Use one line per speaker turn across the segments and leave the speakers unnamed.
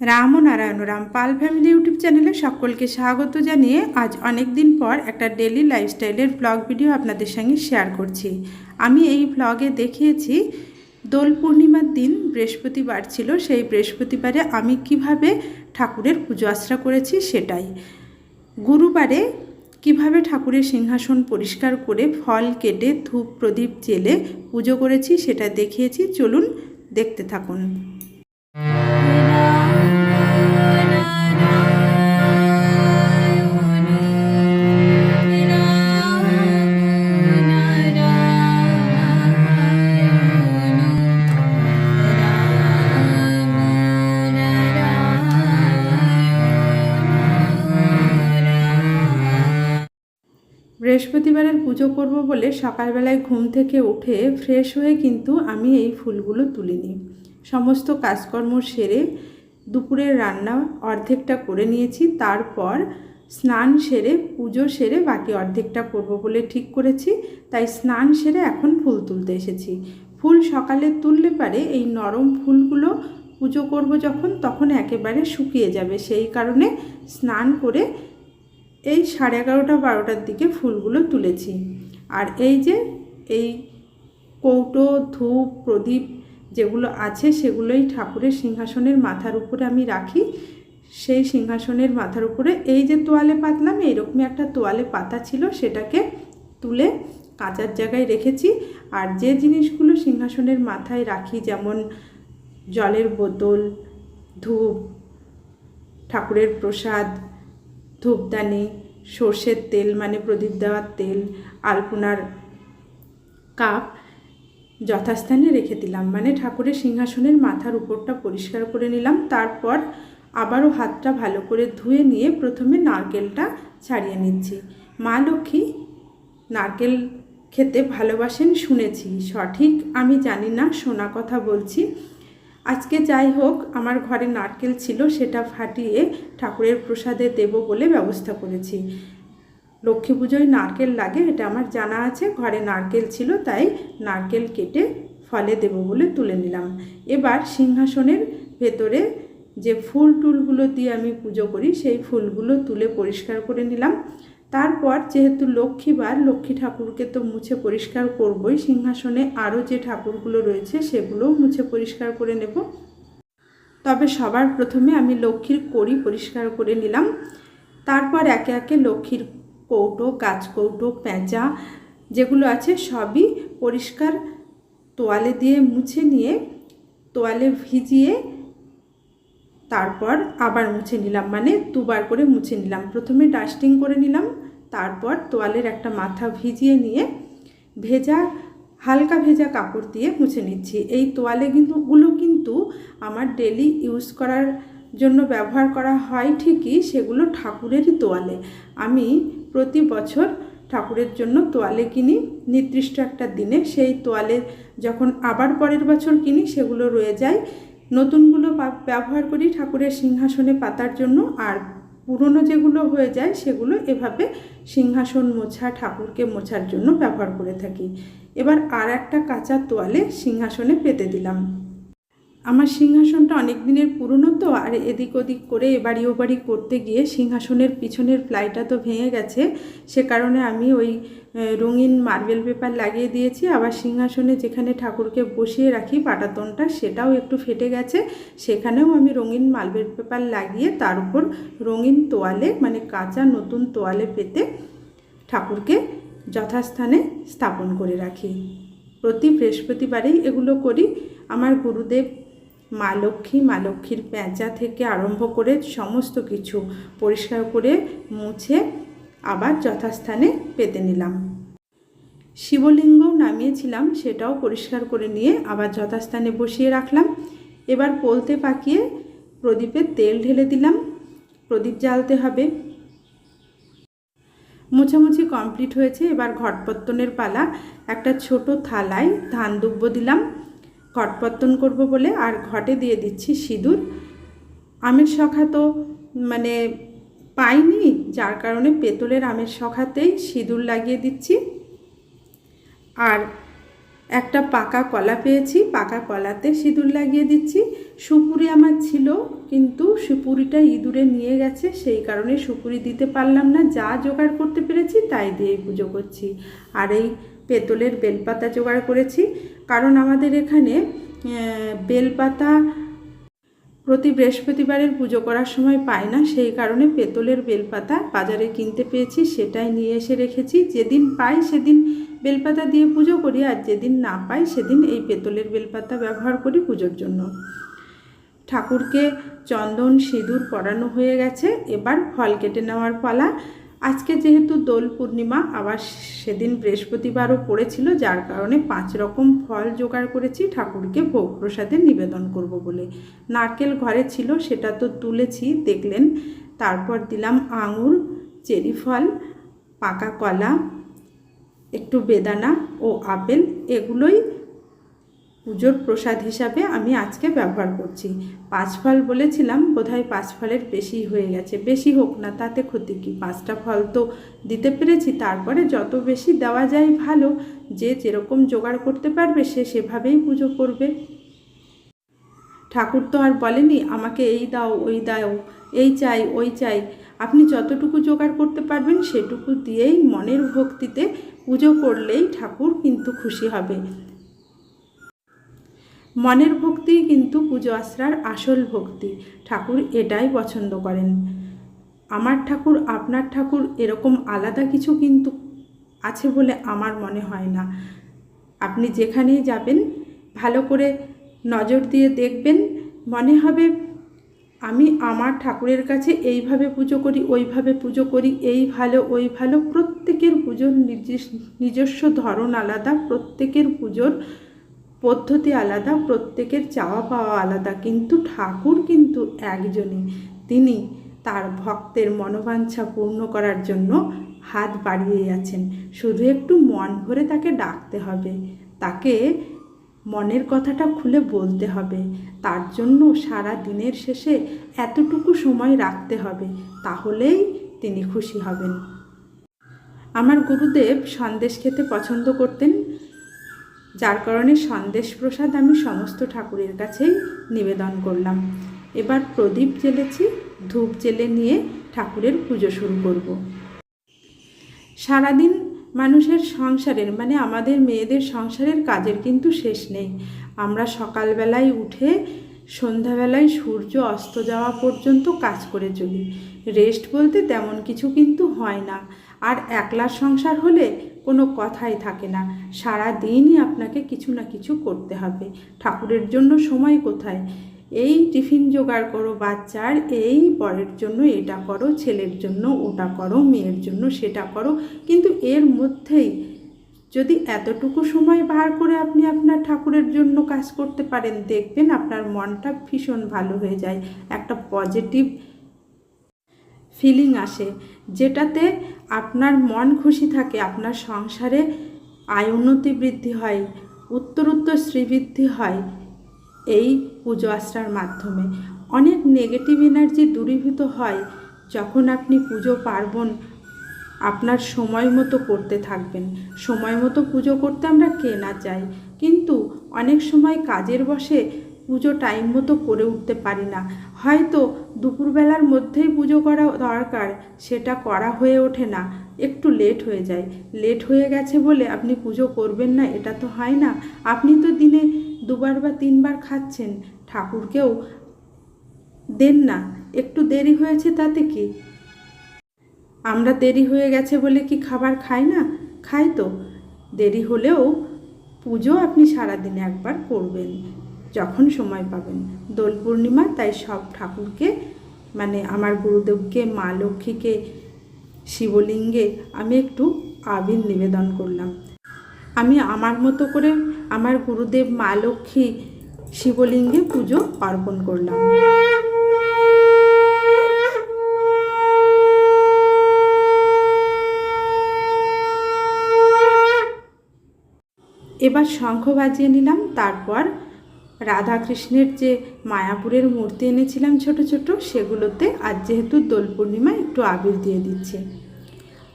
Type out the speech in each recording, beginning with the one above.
রাম ও Narayan Ram Pal family YouTube চ্যানেলে সকলকে স্বাগত জানিয়ে আজ অনেক দিন পর একটা ডেলি লাইফস্টাইলের ব্লগ ভিডিও আপনাদের সঙ্গে শেয়ার করছি। আমি এই ব্লগে দেখিয়েছি, দোল পূর্ণিমার দিন বৃহস্পতিবার ছিল, সেই বৃহস্পতিবারে আমি কীভাবে ঠাকুরের পুজো আশ্রা করেছি সেটাই। গুরুবারে কীভাবে ঠাকুরের সিংহাসন পরিষ্কার করে ফল কেটে ধূপ প্রদীপ জেলে পুজো করেছি সেটা দেখিয়েছি, চলুন দেখতে থাকুন। বৃহস্পতিবারের পুজো করব বলে সকালবেলায় ঘুম থেকে উঠে ফ্রেশ হয়ে কিন্তু আমি এই ফুলগুলো তুলিনি। সমস্ত কাজকর্ম সেরে দুপুরের রান্না অর্ধেকটা করে নিয়েছি, তারপর স্নান সেরে, পুজো সেরে বাকি অর্ধেকটা করব বলে ঠিক করেছি, তাই স্নান সেরে এখন ফুল তুলতে এসেছি। ফুল সকালে তুললে পারে এই নরম ফুলগুলো পুজো করব যখন, তখন একেবারে শুকিয়ে যাবে। সেই কারণে স্নান করে এই সাড়ে এগারোটা বারোটার দিকে ফুলগুলো তুলেছি। আর এই যে, এই কৌটো, ধূপ, প্রদীপ যেগুলো আছে সেগুলোই ঠাকুরের সিংহাসনের মাথার উপরে আমি রাখি। সেই সিংহাসনের মাথার উপরে এই যে তোয়ালে পাতলাম, এইরকমই একটা তোয়ালে পাতা ছিল, সেটাকে তুলে কাঁচার জায়গায় রেখেছি। আর যে জিনিসগুলো সিংহাসনের মাথায় রাখি, যেমন জলের বোতল, ধূপ, ঠাকুরের প্রসাদ ধূপদানি, সর্ষের তেল মানে প্রদীপ দেওয়ার তেল, আলপনার কাপ যথাস্থানে রেখে দিলাম। মানে ঠাকুরের সিংহাসনের মাথার উপরটা পরিষ্কার করে নিলাম। তারপর আবারও হাতটা ভালো করে ধুয়ে নিয়ে প্রথমে নারকেলটা ছাড়িয়ে নিচ্ছি। মা লক্ষ্মী নারকেল খেতে ভালোবাসেন শুনেছি। সঠিক আমি জানি না, শোনা কথা বলছি। আজকে যাই হোক, আমার ঘরে নারকেল ছিল, সেটা ফাটিয়ে ঠাকুরের প্রসাদে দেব বলে ব্যবস্থা করেছি। লক্ষ্মী পুজোয় নারকেল লাগে, এটা আমার জানা আছে, ঘরে নারকেল ছিল, তাই নারকেল কেটে ফলে দেব বলে তুলে নিলাম। এবার সিংহাসনের ভেতরে যে ফুল টুলগুলো দিয়ে আমি পুজো করি, সেই ফুলগুলো তুলে পরিষ্কার করে নিলাম। তারপর যেহেতু লক্ষ্মীবার, লক্ষ্মী ঠাকুরকে তো মুছে পরিষ্কার করবই, সিংহাসনে আরও যে ঠাকুরগুলো রয়েছে সেগুলোও মুছে পরিষ্কার করে নেব। তবে সবার প্রথমে আমি লক্ষ্মীর কড়ি পরিষ্কার করে নিলাম। তারপর একে একে লক্ষ্মীর কৌটো গাছ কৌটো পেঁচা যেগুলো আছে সবই পরিষ্কার তোয়ালে দিয়ে মুছে নিয়ে, তোয়ালে ভিজিয়ে তারপর আবার মুছে নিলাম। মানে দুবার করে মুছে নিলাম। প্রথমে ডাস্টিং করে নিলাম। তারপর তোয়ালের একটা মাথা ভিজিয়ে নিয়ে ভেজা, হালকা ভেজা কাপড় দিয়ে মুছে নিচ্ছি। এই তোয়ালে কিন্তু গুলো কিন্তু আমার ডেলি ইউজ করার জন্য ব্যবহার করা হয় ঠিকই, সেগুলো ঠাকুরেরই তোয়ালে। আমি প্রতি বছর ঠাকুরের জন্য তোয়ালে কিনি, নির্দিষ্ট একটা দিনে। সেই তোয়ালে যখন আবার পরের বছর কিনি, সেগুলো রয়ে যায়। নতুনগুলো ব্যবহার করি ঠাকুরের সিংহাসনে পাতার জন্য, আর পুরনো যেগুলো হয়ে যায় সেগুলো এভাবে সিংহাসন মোছা, ঠাকুরকে মোছার জন্য ব্যবহার করে থাকি। এবার আর একটা কাঁচা তোয়ালে সিংহাসনে পেতে দিলাম। আমার সিংহাসনটা অনেক দিনের পুরনো তো, আর এদিক ওদিক করে এবাড়ি ওবাড়ি করতে গিয়ে সিংহাসনের পিছনের প্লাইটা তো ভেঙে গেছে। সে কারণে আমি ওই রঙিন মার্বেল পেপার লাগিয়ে দিয়েছি। আবার সিংহাসনে যেখানে ঠাকুরকে বসিয়ে রাখি পাটাতনটা সেটাও একটু ফেটে গেছে। সেখানেও আমি রঙিন মার্বেল পেপার লাগিয়ে তার উপর রঙিন তোয়ালে মানে কাঁচা নতুন তোয়ালে পেতে ঠাকুরকে যথাস্থানে স্থাপন করে রাখি। প্রতি বৃহস্পতিবারেই এগুলো করি। আমার গুরুদেব মা লক্ষ্মী, মা লক্ষ্মীর পেঁচা থেকে আরম্ভ করে সমস্ত কিছু পরিষ্কার করে মুছে আবার যথাস্থানে পেতে নিলাম। শিবলিঙ্গও নামিয়েছিলাম, সেটাও পরিষ্কার করে নিয়ে আবার যথাস্থানে বসিয়ে রাখলাম। এবার পোলতে পাকিয়ে প্রদীপে তেল ঢেলে দিলাম। প্রদীপ জ্বালতে হবে। মোছামুছি কমপ্লিট হয়েছে। এবার ঘটপত্তনের পালা, একটা ছোট থালায় ধান দুব্ব দিলাম। ঘটপত্তন করব বলে আর ঘটে দিয়ে দিচ্ছি সিঁদুর। আমের শখা তো মানে পাইনি, যার কারণে পেতলের আমের শখাতেই সিঁদুর লাগিয়ে দিচ্ছি। আর একটা পাকা কলা পেয়েছি, পাকা কলাতে সিঁদুর লাগিয়ে দিচ্ছি। সুপুরি আমার ছিল, কিন্তু সুপুরিটা ইঁদুরে নিয়ে গেছে, সেই কারণে সুপুরি দিতে পারলাম না। যা জোগাড় করতে পেরেছি তাই দিয়েই পুজো করছি। আর এই পেতলের বেলপাতা জোগাড় করেছি। কারণ আমাদের এখানে বেলপাতা প্রতি বৃহস্পতিবারের পুজো করার সময় পাই না। সেই কারণে পেতলের বেলপাতা বাজারে কিনতে পেয়েছি, সেটাই নিয়ে এসে রেখেছি। যেদিন পাই সেদিন বেলপাতা দিয়ে পুজো করি, আর যেদিন না পাই সেদিন এই পেতলের বেলপাতা ব্যবহার করি পুজোর জন্য। ঠাকুরকে চন্দন, সিঁদুর পরানো হয়ে গেছে। এবার ফল কেটে নেওয়ার পালা। আজকে যেহেতু দোল পূর্ণিমা, আবার সেদিন বৃহস্পতিবারও পড়েছিল, যার কারণে পাঁচ রকম ফল জোগাড় করেছি, ঠাকুরকে ভোগ প্রসাদে নিবেদন করব বলে। নারকেল ঘরে ছিল, সেটা তো তুলেছি, দেখলেন। তারপর দিলাম আঙুর, চেরি ফল, পাকা কলা, একটু বেদানা ও আপেল, এগুলোই পুজোর প্রসাদ হিসাবে আমি আজকে ব্যবহার করছি। পাঁচ ফল বলেছিলাম, বোধহয় পাঁচ ফলের বেশি হয়ে গেছে। বেশি হোক না, তাতে ক্ষতি কি? পাঁচটা ফল তো দিতে পেরেছি, তারপরে যত বেশি দেওয়া যায় ভালো, যে যেরকম জোগাড় করতে পারবে সে সেভাবেই পুজো করবে। ঠাকুর তো আর বলেনি, আমাকে এই দাও, ওই দাও, এই চাই, ওই চাই। আপনি যতটুকু জোগাড় করতে পারবেন, সেটুকু দিয়েই মনের ভক্তিতে পুজো করলেই ঠাকুর কিন্তু খুশি হবে। মনের ভক্তি কিন্তু পুজো আশ্রার আসল ভক্তি। ঠাকুর এটাই পছন্দ করেন। আমার ঠাকুর, আপনার ঠাকুর এরকম আলাদা কিছু কিন্তু আছে বলে আমার মনে হয় না। আপনি যেখানেই যাবেন, ভালো করে নজর দিয়ে দেখবেন। মনে হবে আমি আমার ঠাকুরের কাছে এইভাবে পুজো করি, ওইভাবে পুজো করি, এই ভালো, ওই ভালো। প্রত্যেকের পুজোর নিজস্ব নিজস্ব ধরন আলাদা, প্রত্যেকের পুজোর পদ্ধতি আলাদা, প্রত্যেকের চাওয়া পাওয়া আলাদা, কিন্তু ঠাকুর কিন্তু একজনই। তিনি তার ভক্তের মনোবাঞ্ছা পূর্ণ করার জন্য হাত বাড়িয়ে আছেন। শুধু একটু মন ভরে তাকে ডাকতে হবে। তাকে মনের কথাটা খুলে বলতে হবে। তার জন্য সারা দিনের শেষে এতটুকু সময় রাখতে হবে, তাহলেই তিনি খুশি হবেন। আমার গুরুদেব সন্দেশ খেতে পছন্দ করতেন। যার কারণে সন্দেশ প্রসাদ আমি সমস্ত ঠাকুরের কাছেই নিবেদন করলাম। এবার প্রদীপ জ্বেলেছি, ধূপ জেলে নিয়ে ঠাকুরের পুজো শুরু করব। সারাদিন মানুষের সংসারের মানে আমাদের মেয়েদের সংসারের কাজের কিন্তু শেষ নেই। আমরা সকালবেলায় উঠে সন্ধ্যাবেলায় সূর্য অস্ত যাওয়া পর্যন্ত কাজ করে চলি। রেস্ট বলতে তেমন কিছু কিন্তু হয় না। আর একলার সংসার হলে কোনো কথাই থাকে না। সারা দিনই আপনাকে কিছু না কিছু করতে হবে। ঠাকুরের জন্য সময় কোথায়? এই টিফিন জোগাড় করো বাচ্চার, এই পরের জন্য এটা করো, ছেলের জন্য ওটা করো, মেয়ের জন্য সেটা করো। কিন্তু এর মধ্যেই যদি এতটুকু সময় বার করে আপনি আপনার ঠাকুরের জন্য কাজ করতে পারেন, দেখবেন আপনার মনটা ভীষণ ভালো হয়ে যায়। একটা পজিটিভ ফিলিং আসে, যেটাতে আপনার মন খুশি থাকে, আপনার সংসারে আয় উন্নতি বৃদ্ধি হয় উত্তর উত্তর শ্রীবৃদ্ধি হয় এই পুজো আশ্রার মাধ্যমে। অনেক নেগেটিভ এনার্জি দূরীভূত হয় যখন আপনি পুজো পার্বণ আপনার সময় মতো করতে থাকবেন। সময় মতো পুজো করতে আমরা কে না চাই কিন্তু অনেক সময় কাজের বসে পুজো টাইম মতো করে উঠতে পারি না। হয়তো দুপুরবেলার মধ্যেই পুজো করা দরকার, সেটা করা হয়ে ওঠে না। একটু লেট হয়ে যায়। লেট হয়ে গেছে বলে আপনি পুজো করবেন না, এটা তো হয় না। আপনি তো দিনে দুবার বা তিনবার খাচ্ছেন। ঠাকুরকেও দেন না। একটু দেরি হয়েছে তাতে কি? আমরা দেরি হয়ে গেছে বলে কি খাবার খাই না? খাই তো। দেরি হলেও পুজো আপনি সারাদিনে একবার করবেন। যখন সময় পাবেন। দোল পূর্ণিমা, তাই সব ঠাকুরকে মানে আমার গুরুদেবকে, মা লক্ষ্মীকে, শিবলিঙ্গে আমি একটু আবির নিবেদন করলাম। আমি আমার মতো করে আমার গুরুদেব, মা লক্ষ্মী, শিবলিঙ্গে পুজো অর্পণ করলাম। এবার শঙ্খ বাজিয়ে নিলাম, তারপর রাধা কৃষ্ণের যে মায়াপুরের মূর্তি এনেছিলাম ছোট ছোট, সেগুলোতে আজ যেহেতু দোল পূর্ণিমা একটু আবির দিয়ে দিচ্ছে।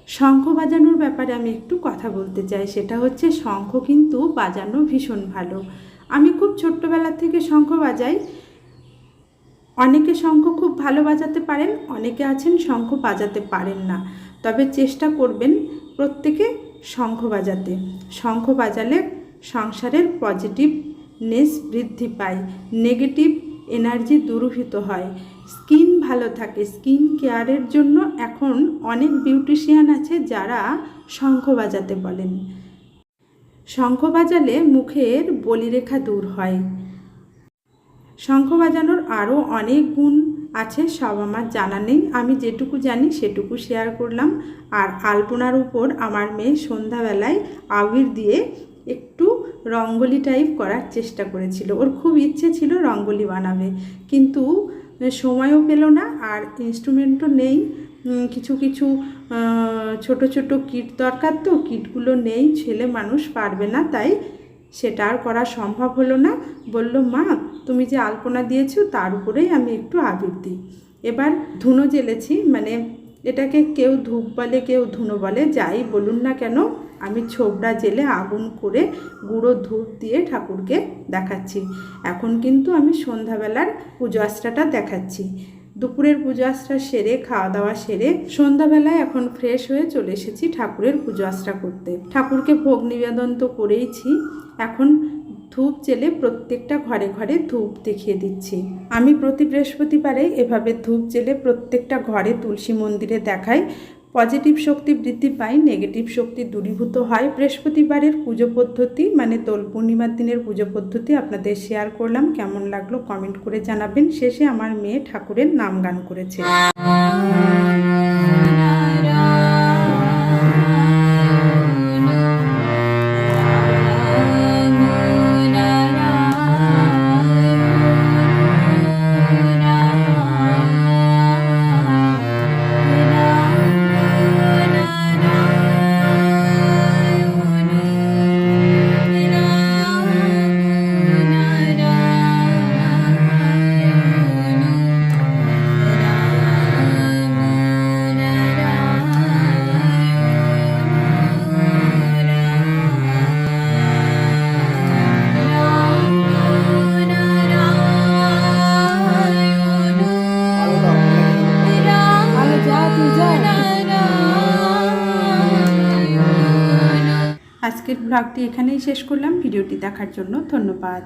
শঙ্খ বাজানোর ব্যাপারে আমি একটু কথা বলতে চাই। সেটা হচ্ছে শঙ্খ কিন্তু বাজানো ভীষণ ভালো। আমি খুব ছোট্টবেলা থেকে শঙ্খ বাজাই। অনেকে শঙ্খ খুব ভালো বাজাতে পারেন, অনেকে আছেন শঙ্খ বাজাতে পারেন না। তবে চেষ্টা করবেন প্রত্যেকে শঙ্খ বাজাতে। শঙ্খ বাজালে সংসারের পজিটিভনেস বৃদ্ধি পায় নেগেটিভ এনার্জি দূরীভূত হয়। স্কিন ভালো থাকে, স্কিন কেয়ারের জন্য এখন অনেক বিউটিশিয়ান আছে যারা শঙ্খ বাজাতে বলেন। শঙ্খ বাজালে মুখের বলিরেখা দূর হয়। শঙ্খ বাজানোর আরও অনেক গুণ আছে, সব আমার জানা নেই, আমি যেটুকু জানি সেটুকু শেয়ার করলাম। আর আলপনার উপর আমার মেয়ে সন্ধ্যাবেলায় আবির দিয়ে একটু রঙ্গোলি টাইপ করার চেষ্টা করেছিল। ওর খুব ইচ্ছে ছিল রঙ্গোলি বানাবে। কিন্তু সময়ও পেল না আর ইনস্ট্রুমেন্টও নেই। কিছু কিছু ছোট ছোট কিট দরকার তো কিটগুলো নেই, ছেলে মানুষ পারবে না, তাই সেটা আর করা সম্ভব হলো না। বলল, মা, তুমি যে আলপনা দিয়েছ, তার উপরেই আমি একটু আবির দিই এবার ধুনো জ্বেলেছি মানে এটাকে কেউ ধূপ বলে, কেউ ধুনো বলে, যাই বলুন না কেন, আমি ছোবড়া জেলে আগুন করে গুঁড়ো ধূপ দিয়ে ঠাকুরকে দেখাচ্ছি। এখন কিন্তু আমি সন্ধ্যাবেলার পুজো আশ্রাটা দেখাচ্ছি। দুপুরের পুজো আশ্রা সেরে খাওয়া দাওয়া সেরে সন্ধ্যাবেলায় এখন ফ্রেশ হয়ে চলে এসেছি ঠাকুরের পুজো আশ্রা করতে। ঠাকুরকে ভোগ নিবেদন তো করেইছি। এখন ধূপ জেলে প্রত্যেকটা ঘরে ঘরে ধূপ দেখিয়ে দিচ্ছি। আমি প্রতি বৃহস্পতিবারে এভাবে ধূপ জেলে প্রত্যেকটা ঘরে তুলসী মন্দিরে দেখাই। পজিটিভ শক্তি বৃদ্ধি পায়, নেগেটিভ শক্তি দূরীভূত হয়। বৃহস্পতিবারের পুজো পদ্ধতি মানে দোল পূর্ণিমার দিনের পুজো পদ্ধতি আপনাদের শেয়ার করলাম। কেমন লাগল কমেন্ট করে জানাবেন। শেষে আমার মেয়ে ঠাকুরের নাম গান করেছে। ব্লগটি এখানেই শেষ করলাম। ভিডিওটি দেখার জন্য ধন্যবাদ।